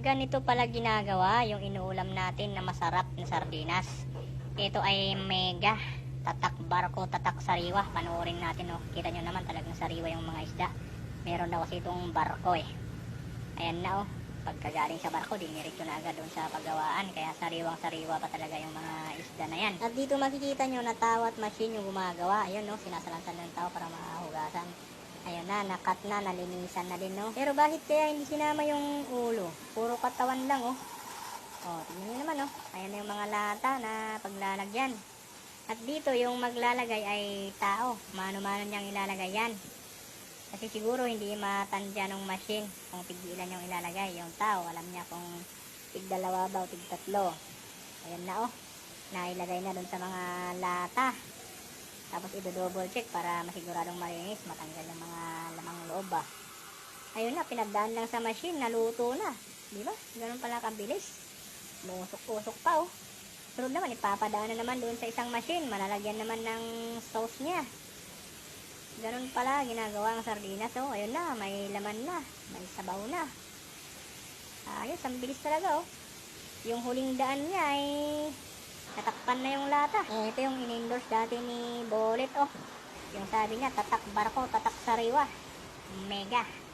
Ganito pala ginagawa yung inuulam natin na masarap na sardinas. Ito ay mega tatak barko, tatak sariwa. Panoorin natin oh. Kita nyo naman talagang sariwa yung mga isda. Meron daw kasi itong barko eh. Ayan na oh. Pagkagaling sa barko, diniretso na agad doon sa paggawaan. Kaya sariwang sariwa pa talaga yung mga isda na yan. At dito makikita nyo na tao at machine yung gumagawa. Ayun no, sinasalansan ng tao para mahugasan. Ayun na, nakat na, nalinisan na din, no? Pero bakit kaya hindi sinama yung ulo? Puro katawan lang, oh. Oh, tingnan nyo naman, oh. Ayan na yung mga lata na paglalagyan. At dito, yung maglalagay ay tao. Mano-mano niyang ilalagay yan. Kasi siguro hindi matandya ng machine kung tig-ilan yung ilalagay. Yung tao, alam niya kung tig-dalawa ba o tig-tatlo. Ayan na, oh. Nailagay na dun sa mga lata. Tapos i-double check para masiguradong malinis, matanggal yung mga lamang loob ba. Ayun na, pinagdaan lang sa machine, naluto na. Di ba? Ganun pala kabilis. Musok-usok pa oh. Sunod naman, ipapadaan na naman doon sa isang machine. Malalagyan naman ng sauce niya. Ganun pala, ginagawa ang sardinas. Oh, ayun na, may laman na. May sabaw na. Ayos, ang bilis talaga oh. Yung huling daan niya ay Tatakpan na yung lata. Eh, ito yung in-endorse dati ni Bolet, oh. Yung sabi niya, tatak barko, tatak sariwa. Mega.